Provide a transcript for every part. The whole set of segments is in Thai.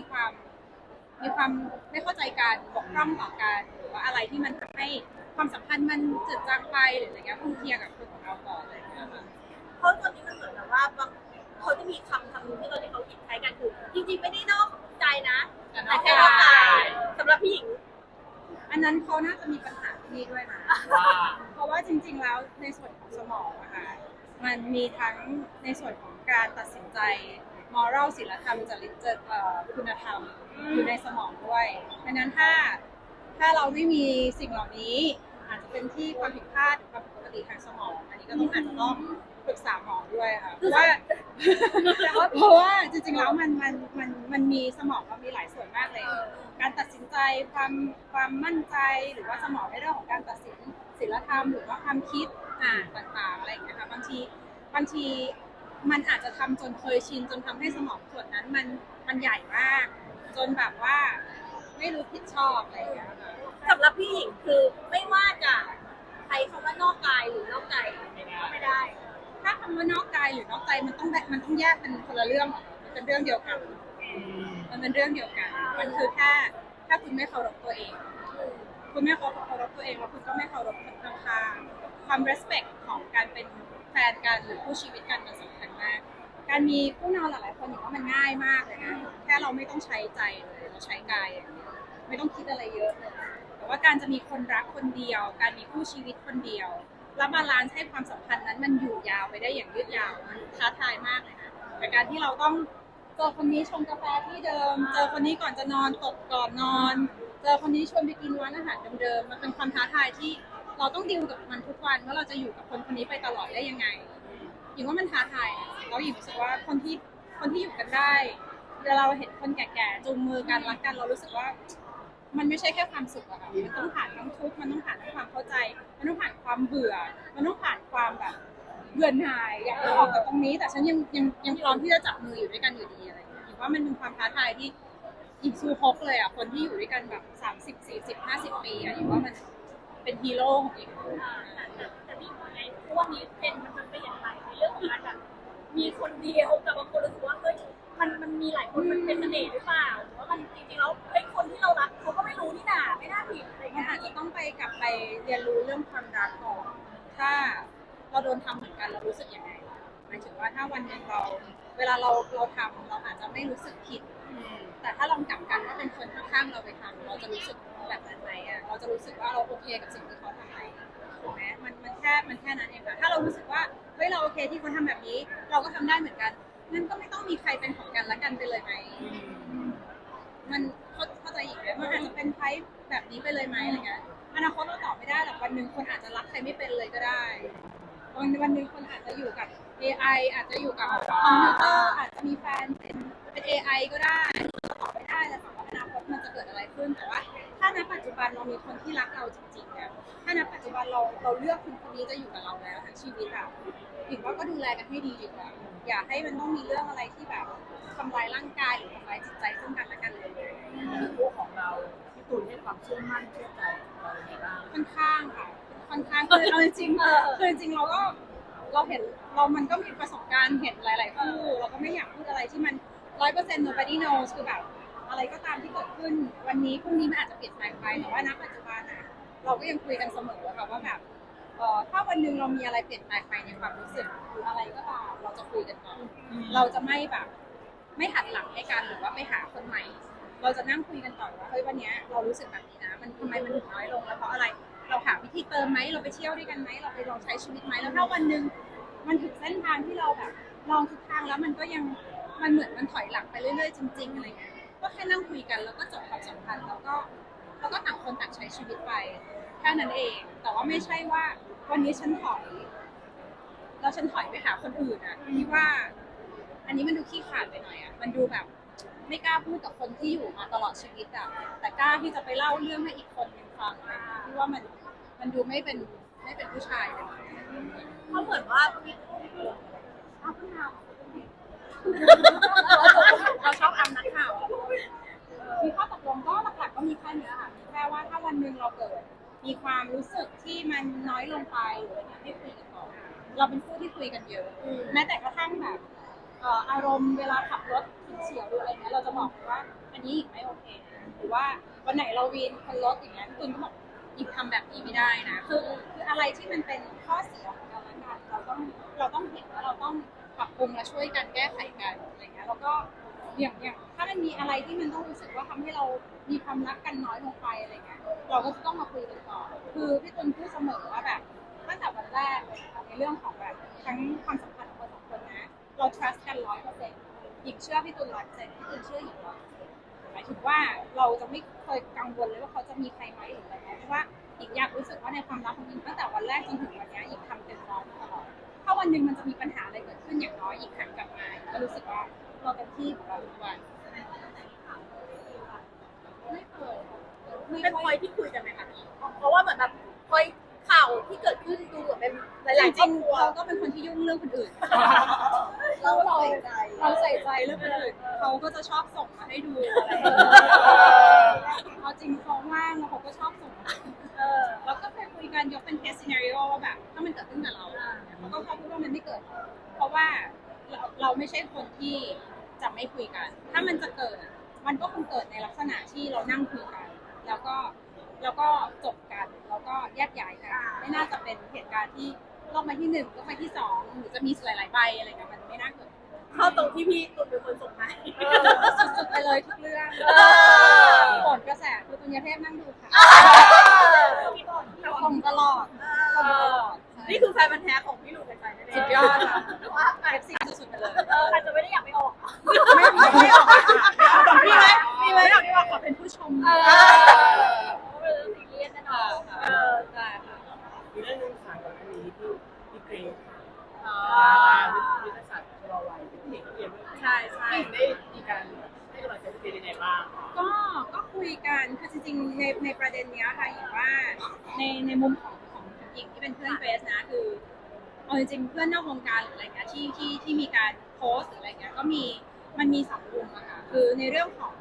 มีความมีความไม่เข้าใจกันบกพร่องต่อกันหรือว่าอะไรที่มันทำให้ความสัมพันธ์มันจืดจางไปหรืออะไรเงี้ยคงเคลียร์กับคนของเราก่อนอะไรเงี้ยค่ะเพราะตอนนี้มันเหมือนแบบว่าบางเขาจะมีคำคำหนึงที่ตอนนี้เขาคิดใช้กันคือจริงๆไม่ได้นอกใจนะแต่แค่นอกกายสำหรับผู้หญิง อันนั้นเขาน่าจะมีปัญหาที่นี่ด้วยนะว่าเพราะว่าจริง ๆ แล้วในส่วนของสมองอะค่ะมันมีทั้งในส่วนของการตัดสินใจ moral ศีลธรรมจริตเอ่อคุณธรรมอยู่ในสมองด้วยดังนั้นถ้าถ้าเราไม่มีสิ่งเหล่านี้ อาจจะเป็นที่ความผิดพลาดหรือความผิดปกติทางสมอง อันนี้ก็ต้องอาจจะต้องปรึกษาหมอด้วยค่ะเพราะว่าเพราะว่าจริงๆแล้วมันมันมันมันมีสมองมันมีหลายส่วนมากเลย การตัดสินใจความความมั่นใจหรือว่าสมองในเรื่องของการตัดสินศีลธรรมหรือว่าความคิดอ่านต่างๆอะไรอย่างเงี้ยค่ะบางทีบางที มันอาจจะทำจนเคยชินจนทำให้สมองส่วนนั้นมันมันใหญ่มาก จนแบบว่า ไม่รู้ผิดชอบอะไรอย่างเงี้ยค่ะสำหรับผู้หญิงคือไม่ว่าจะใช้คำว่านอกกายหรือนอกใจก็ไม่ได้ ถ้าคำว่านอกกายหรือนอกใจมันต้องแบมันต้องแยกเป็นคนละเรื่องมันเป็นเรื่องเดียวกัน มันเป็นเรื่องเดียวกัน มันคือแค่ถ้าคุณไม่เคารพตัวเอง คุณไม่เคารพตัวเองแล้วคุณก็ไม่เคารพคนข้างๆความ respect ของการเป็น แฟนกันหรือคู่ชีวิตกันมันสำคัญมาก การมีคู่นอนหลายๆคนอย่างว่ามันง่ายมากเลยนะ แค่เราไม่ต้องใช้ใจเลยเราใช้กายอย่างเดียวไม่ต้องคิดอะไรเยอะเลย แต่ว่าการจะมีคนรักคนเดียว การมีคู่ชีวิตคนเดียว แล้วบาลานซ์ให้ความสัมพันธ์นั้นมันอยู่ยาวไปได้อย่างยืดยาว มันท้าทายมากเลยนะแต่การที่เราต้องเจอคนนี้ชงกาแฟที่เดิม เจอคนนี้ก่อนจะนอนตบก่อนนอน เจอคนนี้ชวนไปกินร้านอาหารเดิมๆ มันเป็นความท้าทายที่ เราต้องดิวกับมันทุกวันว่าเราจะอยู่กับคนคนนี้ไปตลอดได้ยังไงหญิงว่ามันท้าทายอะแล้วหญิงรู้สึกว่าคนที่คนที่อยู่กันได้เวลาเราเห็นคนแก่ๆจูงมือกันรักกันเรารู้สึกว่า มันไม่ใช่แค่ความสุขอะค่ะมันต้องผ่านทั้งทุกข์มันต้องผ่านทั้งความเข้าใจ มันต้องผ่านความเบื่อ มันต้องผ่านความแบบเบื่อหน่ายอยากจะออกจากตรงนี้ แต่ฉันยังยังยังพร้อมที่จะจับมืออยู่ด้วยกันอยู่ดีอะไรอย่างเงี้ยคิดว่ามันเป็นความท้าทายที่อีกซูฮกเลยอะคนที่อยู่ด้วยกันแบบสามสิบสี่สิบห้าสิบปีอะคิดว่ามัน เป็นฮีโร่ของอีกแต่แต่แต่พี่ว่าไงพวกนี้เป็นมันจะเปลี่ยนไปในเรื่องของการแบบมีคนเดียวแต่บางคนรู้สึกว่าเฮ้ยมันมันมีหลายคนมันเป็นเสน่ห์หรือเปล่าหรือว่ามันจริงๆแล้วเฮ้ยคนที่เรารักเขาก็ไม่รู้นี่นาไม่น่าผิดอะไรนเงี้ยอาจจะต้องไปกลับไปเรียนรู้เรื่องความรักก่อนถ้าเราโดนทำเหมือนกันเรารู้สึกยังไงหมายถึงว่าถ้าวันหนึ่งเราเวลาเราเราทำเราอาจจะไม่รู้สึกผิด แต่ถ้าลองกลับกันว่าเป็นคนข้างๆเราไปทำเราจะรู้สึก แบบนั้นไหมอะเราจะรู้สึกว่าเราโอเคกับสิ่งที่เขาทำไหมถูกไหมมันมันแค่มันแค่นั้นเองค่ะถ้าเรารู้สึกว่าเฮ้ยเราโอเคที่เขาทำแบบนี้ เราก็ทำได้เหมือนกันงั้นก็ไม่ต้องมีใครเป็นของกันและกันไปเลยไหมมันเข้าเข้าใจอีกไหมมันอาจจะเป็นไทป์แบบนี้ไปเลยไหมอะไรเงี้ยอนาคตเราตอบไม่ได้หรอกวันหนึ่งคนอาจจะรักใครไม่เป็นเลยก็ได้วันวันหนึ่งคนอาจจะอยู่กับ AI อาจจะอยู่กับคอมพิวเตอร์อาจจะมีแฟนเป็นเป็น AI ก็ได้เราตอบไม่ได้เลยค่ะว่าอนาคตมันจะเกิดอะไรขึ้นแต่ว่า ถ้าณปัจจุบันเรามีคนที่รักเราจริงๆเนี่ยถ้าณปัจจุบันเราเราเลือกคนคนนี้จะอยู่กับเราแล้วทั้งชีวิตอะถือว่าก็ดูแลกันให้ดีดีกว่า อย่าให้มันต้องมีเรื่องอะไรที่แบบทำลายร่างกายหรือทำลายจิตใจซึ่งกันและกันเลย คู่ของเราพี่ตูนให้ความเชื่อมั่นเชื่อใจเราในบ้าง ค่อนข้างค่ะ ค่อนข้างคือเอาจริงๆคือจริงๆเราก็เราเห็นเรามันก็มีประสบการณ์เห็นหลาย ๆ คู่เราก็ไม่อยากพูดอะไรที่มันร้อยเปอร์เซ็นต์ nobody knows คือแบบ อะไรก็ตามที่เกิดขึ้น วันนี้พรุ่งนี้มันอาจจะเปลี่ยนแปลงไปแต่ว่าณปัจจุบันอะเราก็ยังคุยกันเสมอค่ะว่าแบบเอ่อถ้าวันหนึ่งเรามีอะไรเปลี่ยนแปลงไปในความรู้สึกหรืออะไรก็ตามเราจะคุยกันก่อนเราจะไม่แบบ ไม่หันหลังให้กันหรือว่าไปหาคนใหม่ เราจะนั่งคุยกันก่อนว่าเฮ้ยวันเนี้ยเรารู้สึกแบบนี้นะ มันทำไมมันถึงน้อยลงแล้วเพราะอะไร เราหาวิธีเติมไหมเราไปเที่ยวด้วยกันไหมเราไปลองใช้ชีวิตไหมแล้วถ้าวันหนึ่งมันถึงเส้นทางที่เราแบบ ลองทุกทางแล้วมันก็ยังมันเหมือนมันถอยหลังไปเรื่อยๆจริงๆอะไรเงี้ย ก็แค่นั่งคุยกันแล้วก็จบความสัมพันธ์แล้วก็แล้วก็ต่างคนต่างใช้ชีวิตไปแค่นั้นเอง แต่ว่าไม่ใช่ว่า วันนี้ฉันถอยแล้วฉันถอยไปหาคนอื่นอะที่ว่า อันนี้มันดูขี้ขลาดไปหน่อยอะมันดูแบบ ไม่กล้าพูดกับคนที่อยู่มาตลอดชีวิตอะแต่กล้าที่จะไปเล่าเรื่องให้อีกคนหนึงฟังที่ว่ามันมันดูไม่เป็นไม่เป็นผู้ชายเลยเพราะเหมือนว่ามีอ้าวเพิ่งทำ เราชอบอำนักข่าวอะมีข้อตกลงก็หลักๆก็มีแค่เนี้ยค่ะมีแค่ว่าถ้าวันหนึ่งเราเกิด มีความรู้สึกที่มันน้อยลงไปหรืออะไรเงี้ยให้คุยกันก่อนเราเป็นผู้ที่คุยกันเยอะ แม้แต่กระทั่งแบบเอ่ออารมณ์เวลาขับรถฉุนเฉียวหรืออะไรเงี้ยเราจะบอกว่าอันนี้อีกไม่โอเคนะหรือว่าวันไหนเราวีนคนรถอย่างเงี้ยคุณก็บอกอีกทำแบบนี้ไม่ได้นะคือคืออะไรที่มันเป็นข้อเสียของกันและกันเราต้องเราต้องเห็นว่าเราต้อง ปรับปรุงและช่วยกันแก้ไขกันอะไรเงี้ยแล้วก็อย่างอย่างถ้ามันมีอะไรที่มันต้องรู้สึกว่าทำให้เรามีความรักกันน้อยลงไปอะไรเงี้ยเราก็จะต้องมาคุยกันก่อนคือพี่ตุลพูดเสมอว่าแบบตั้งแต่วันแรกในเรื่องของแบบทั้งความสัมพันธ์ของคนสองคนนะเรา trust กันร้อยเปอร์เซ็นต์หญิงเชื่อพี่ตุลร้อยเปอร์เซ็นต์พี่ตุลเชื่อหญิงร้อยหมายถึงว่าเราจะไม่เคยกังวลเลยว่าเขาจะมีใครไหมหรืออะไรเพราะว่าหญิงอยากรู้สึกว่าในความรักของหญิงตั้งแต่วันแรกจนถึงวันนี้หญิงทำเต็มร้อยตลอดถ้าวันหนึ่งมันจะมีปัญ เราเป็นที่ของเราทุกวันไม่เคยไม่เป็นค่พออยยที่คุยกันไหมคะพี่เพราะว่าเหมือนแบบพอยข่าวที่เกิดขึ้นดูเหมือนเป็นหจลายๆครริอบงครัวๆเขาก็เป็นคนที่ยุ่งเรื่องคนอื่น เราใส่ใจเราใส่ใจเรื่องคนอื่นเขาก็จะชอบส่งมาให้ดูอะไรอย่างเงี้ยเอาจริงเขาว่างแล้วเขาก็ชอบส่งมาเออเราก็เคยคุยกันยกเป็นเคสซีนารีโอว่าแบบถ้ามันเกิดขึ้นกับเราเขาก็เขาพูดว่ามันไม่เกิด เพราะว่าเราเราไม่ใช่คนที่ จะไม่คุยกัน ถ้ามันจะเกิดมันก็คงเกิดในลักษณะที่เรานั่งคุยกัน แล้วก็แล้วก็จบกัน แล้วก็แยกย้ายกันไม่น่าจะเป็นเหตุการณ์ที่ลงมาที่หนึ่งลงมาที่สองหรือจะมีหลายๆใบอะไรเงี้ยมันไม่น่าเกิดเข้าตรงที่พี่ตุนเป็นคนส่งมาสุดๆไปเลยทุกเรื่องเออผลกระแสคือตุนยเทพนั่งดูค่ะพี่บอลส่งตลอดส่งตลอด นี่คือแฟนพันธ์แท้ของพี่หนุ่มกัญชัยนั่นเองสุดยอดค่ะว่าเอฟซีสุดๆไป เลยเอออาจจะไม่ได้อยากไปออก ไม่ไม่ไม่ออกมีไหมมีไหมอยากที่ว่าขอเป็นผู้ชม เออเพราะเป็นเรื่องซีเรียสแน่นอนเออได้ค่ะมีเรื่องหนึงค่ะก่อนหน้านี้ที่ที่เกรซอ๋อวิทยาศาสตร์ชะลอวัยเป็นเด็กนักเรียนด้วยใช่ใช่ได้มีการให้กำลังใจพี่เกรซยังไงบ้างก็ก็คุยกันคือจริงๆในในประเด็นเนี้ยค่ะหญิงว่าในในมุมของของหญิงที่เป็นเพื่อนเฟสนะคือ เอาจริงๆเพื่อนนอกวงการหรืออะไรเงี้ยที่ที่ที่มีการโพสต์หรืออะไรเงี้ยก็มีมันมีสองมุมอะค่ะคือในเรื่องของ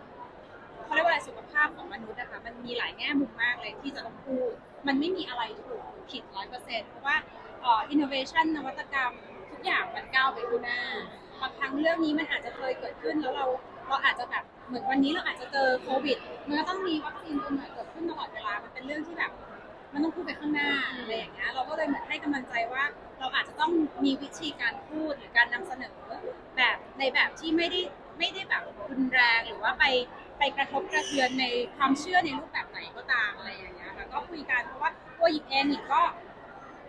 เขาเรียกว่าอะไรสุขภาพของมนุษย์อะคะมันมีหลายแง่มุมมากเลยที่จะต้องพูด มันไม่มีอะไรถูกหรือผิดร้อยเปอร์เซ็นต์เพราะว่าเอ่อ innovation นวัตกรรม ทุกอย่างมันก้าวไปข้างหน้าบางครั้งเรื่องนี้มันอาจจะเคยเกิดขึ้นแล้วเราเราอาจจะแบบเหมือนวันนี้เราอาจจะเจอโควิดมันก็ต้องมีวัคซีนตัวใหม่เกิดขึ้นตลอดเวลามันเป็นเรื่องที่แบบ มันต้องพูดไปข้างหน้าอะไรอย่างเงี้ยเราก็เลยเหมือนให้กำลังใจว่า เราอาจจะต้องมีวิธีการพูดหรือการนำเสนอแบบในแบบที่ไม่ได้ไม่ได้แบบรุนแรงหรือว่าไปไปกระทบกระเทือนในความเชื่อในรูปแบบไหนก็ตามอะไรอย่างเงี้ยค่ะก็คุยกันเพราะว่าตัวหญิงเองหญิงก็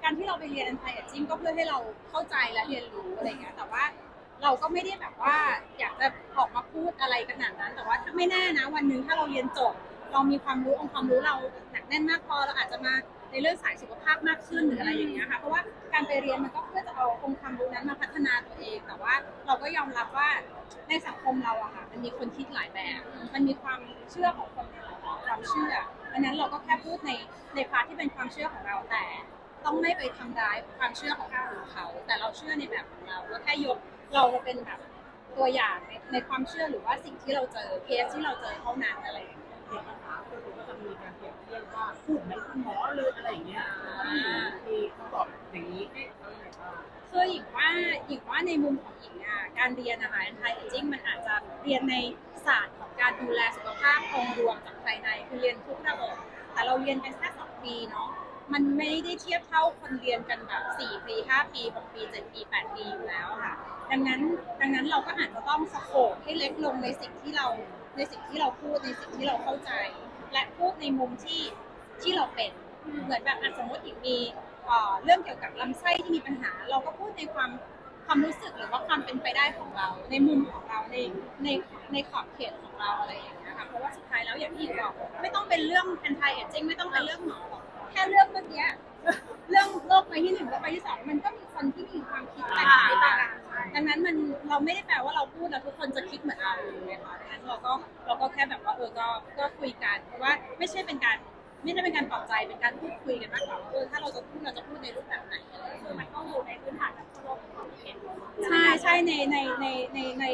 การที่เราไปเรียน anti aging ก็เพื่อให้เราเข้าใจและเรียนรู้อะไรเงี้ยแต่ว่าเราก็ไม่ได้แบบว่าอยากจะออกมาพูดอะไรขนาดนั้น แต่ว่าถ้าไม่แน่นะ วันหนึ่งถ้าเราเรียนจบ เรามีความรู้องค์ความรู้เรา แน่นมากพอเราอาจจะมาในเรื่องสายสุขภาพมากขึ้นหรืออะไรอย่างเงี้ยค่ะเพราะว่าการไปเรียนมันก็เพื่อจะเอาองค์ความรู้นั้นมาพัฒนาตัวเอง แต่ว่าเราก็ยอมรับว่าในสังคมเราอะค่ะมันมีคนคิดหลายแบบ มันมีความเชื่อของคนในหลาความเชื่อดังนั้นเราก็แค่พูดในในพาร์ทที่เป็นความเชื่อของเราแต่ ต้องไม่ไปทำร้ายความเชื่อของคนอื่นเขา แต่เราเชื่อในแบบของเราแล้วแค่ยกเราเป็นแบบตัวอย่างในในความเชื่อหรือว่าสิ่งที่เราเจอเคสที่เราเจอเท่านั้นอะไรอย่างเงี้ยเด็กนะคะคือผมก็จะมีการเปรียบ เทียบว่าพูดเหมือนคุณหมอเลยอะไรอย่างเงี้ยมีคำตอบอย่างนี้ให้เขาอย่างไรบ้คือหญิงว่าหญิงว่าในมุมของหญิงอะการเรียนนะคะ anti aging มันอาจจะเรียนในศาสตร์ของการดูแลสุขภาพองค์รวมจากภายในคือเรียนทุกระบบแต่เราเรียนกันแค่สองปีเนาะมันไม่ได้เทียบเท่าคนเรียนกันแบบสี่ปีห้าปีหกปีเจ็ดปีแปดปีอยู่แล้วค่ะ ดังนั้นดังนั้นเราก็อาจจะต้องสโคปให้เล็กลงในสิ่งที่เราในสิ่งที่เราพูดในสิ่งที่เราเข้าใจ และพูดในมุมที่ที่เราเป็นเหมือนแบบอะสมมติอีกมีเอ่อเรื่องเกี่ยวกับลำไส้ที่มีปัญหา เราก็พูดในความความรู้สึกหรือว่าความเป็นไปได้ของเรา ในมุมของเราในในในขอบเขตของเราอะไรอย่างเงี้ยค่ะเพราะว่าสุดท้ายแล้วอย่างที่หญิงบอกไม่ต้องเป็นเรื่อง anti aging ไม่ต้องเป็นเรื่องหมอหรอกแค่เรื่องเมื่อกี้ เรื่องโรคใบที่หนึ่งและใบที่สองมันก็มีคนที่มีความคิดแตกต่างกันดังนั้นมันเราไม่ได้แปลว่าเราพูดแล้วทุกคนจะคิดเหมือนเราเลยค่ะดังนั้นเราก็เราก็แค่แบบว่าเออก็ก็คุยกันเพราะว่าไม่ใช่เป็นการไม่ได้เป็นการปลอบใจเป็นการพูดคุยกันมากกว่าว่าเออถ้าเราจะพูดเราจะพูดในรูปแบบไหนอะไรอย่างเงี้ยมันต้องอยู่ในพื้นฐานแบบเคารพความเห็นใช่ใช่ในในในในใน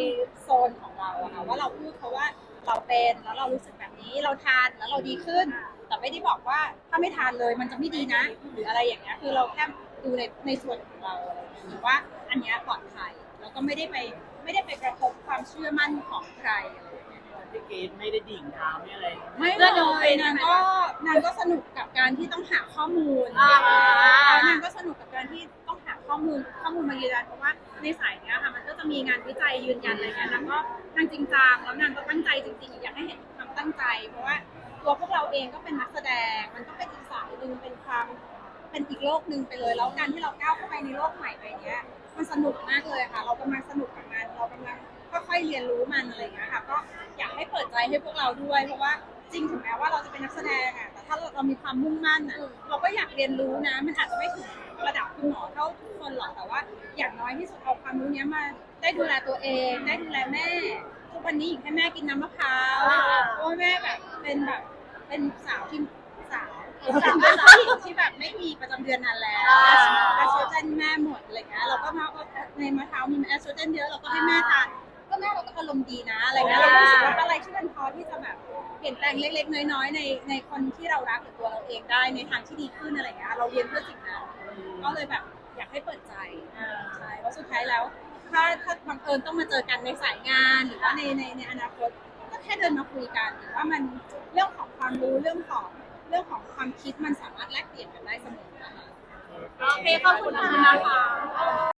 โซนของเราอะค่ะว่าเราพูดเพราะว่า เราเป็นแล้วเรารู้สึกแบบนี้เราทานแล้วเราดีขึ้น แต่ไม่ได้บอกว่าถ้าไม่ทานเลยมันจะไม่ดีนะ หรืออะไรอย่างเงี้ยคือเราแค่ดูในในส่วนของเราอะไรอย่างเงี้ยว่าอันเนี้ยปลอดภัยแล้วก็ไม่ได้ไปไม่ได้ไปกระทบความเชื่อมั่นของใครอะไรอย่างเงี้ยพี่เกดไม่ได้ดิ่งดาวไม่อะไรไม่เลยนางก็นางก็สนุกกับการที่ต้องหาข้อมูลอ่าแล้วนางก็สนุกกับการที่ต้องหาข้อมูลข้อมูลมายืนยันเพราะว่า ในสายเนี้ยค่ะมันก็จะมีงานวิจัยยืนยันอะไรเงี้ยนางก็นางจริงจังแล้วนางก็ตั้งใจจริงๆอยากให้เห็นความตั้งใจ เพราะว่าตัวพวกเราเองก็เป็นนักแสดงมันก็เป็นอีกสายหนึ่งเป็นความเป็นอีกโลกหนึ่งไปเลยแล้วการที่เราก้าวเข้าไปในโลกใหม่ไปเนี้ยมันสนุกมากเลยค่ะ เรากำลังสนุกกับมันเรากำลังค่อยๆเรียนรู้มันอะไรเงี้ยค่ะ ก็อยากให้เปิดใจให้พวกเราด้วย เพราะว่าจริงถึงแม้ว่าเราจะเป็นนักแสดงอะแต่ถ้าเรามีความมุ่งมั่นอะเราก็อยากเรียนรู้นะ มันอาจจะไม่ถึง ระดับคุณหมอเท่าทุกคนหรอกแต่ว่า อย่างน้อยที่สุดเอาความรู้เนี้ยมา ได้ดูแลตัวเอง ได้ดูแลแม่ ทุกวันนี้หญิงให้แม่กินน้ำมะพร้าวเพราะว่าแม่แบบเป็นแบบเป็นสาวที่สาวสาวเป็นผู้หญิงที่แบบไม่มีประจำเดือนนานแล้วแอสโตรเจนแม่หมดอะไรเงี้ยเราก็มาในมะพร้าวมีแอสโตรเจนเยอะเราก็ให้แม่ทานก็แม่เราก็อารมณ์ดีนะอะไรเงี้ยเราก็รู้สึกว่าอะไรที่มันพอที่จะแบบเปลี่ยนแปลงเล็กๆ น้อยๆในในคนที่เรารักหรือตัวเราเองได้ในทางที่ดีขึ้นอะไรเงี้ยเราเรียนเพื่อสิ่งนั้น ก็เลยแบบอยากให้เปิดใจใช่เพราะสุดท้ายแล้ว ถ้าถ้าบังเอิญต้องมาเจอกันในสายงานหรือว่าในในในอนาคตก็แค่เดินมาคุยกันหรือว่ามันเรื่องของความรู้เรื่องของเรื่องของความคิดมันสามารถแลกเปลี่ยนกันได้เสมอโอเคขอบคุณค่ะ